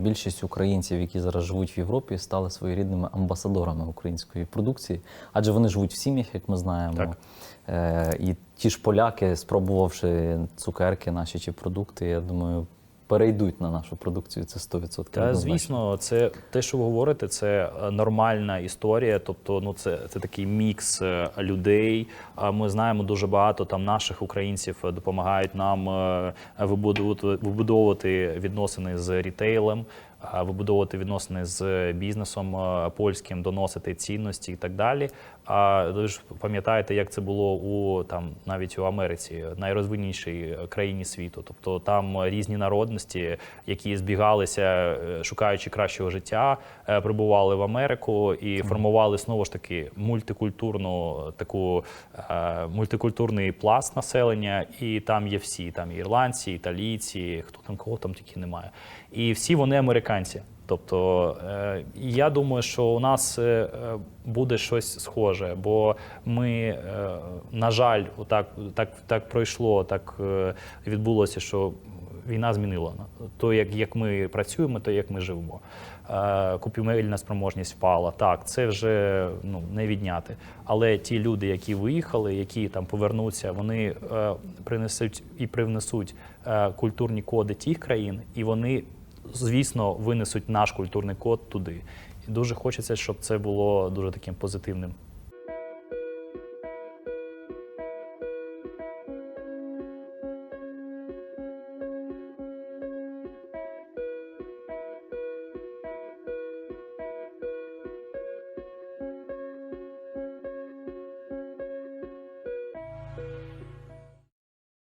Більшість українців, які зараз живуть в Європі, стали своєрідними амбасадорами української продукції, адже вони живуть в сім'ях, як ми знаємо. Так. Е, і ті ж поляки, спробувавши цукерки наші чи продукти, я думаю, перейдуть на нашу продукцію. Це 100%. Та звісно, це те, що ви говорите, це нормальна історія. Тобто, ну це, це такий мікс е, людей. А Ми знаємо дуже багато там наших українців е, допомагають нам е, вибудовувати відносини з рітейлем. А, Вибудовувати відносини з бізнесом е, польським, доносити цінності і так далі. А ви ж пам'ятаєте, як це було у там навіть у Америці, найрозвиннішій країні світу. Тобто там різні народності, які збігалися, е, шукаючи кращого життя, е, прибували в Америку і формували знову ж таки мультикультурну таку е, мультикультурний пласт населення. І там є всі. Там і ірландці, італійці, хто там кого там тільки немає. І всі вони американці. Тобто е, я думаю, що у нас е, буде щось схоже, бо ми, е, на жаль, так, так, так пройшло, так відбулося, що війна змінила то, як, як ми працюємо, то як ми живемо. Купівельна спроможність впала. Так, це вже ну, не відняти. Але ті люди, які виїхали, які там повернуться, вони принесуть і привнесуть культурні коди тих країн, і вони звісно, винесуть наш культурний код туди. І дуже хочеться, щоб це було дуже таким позитивним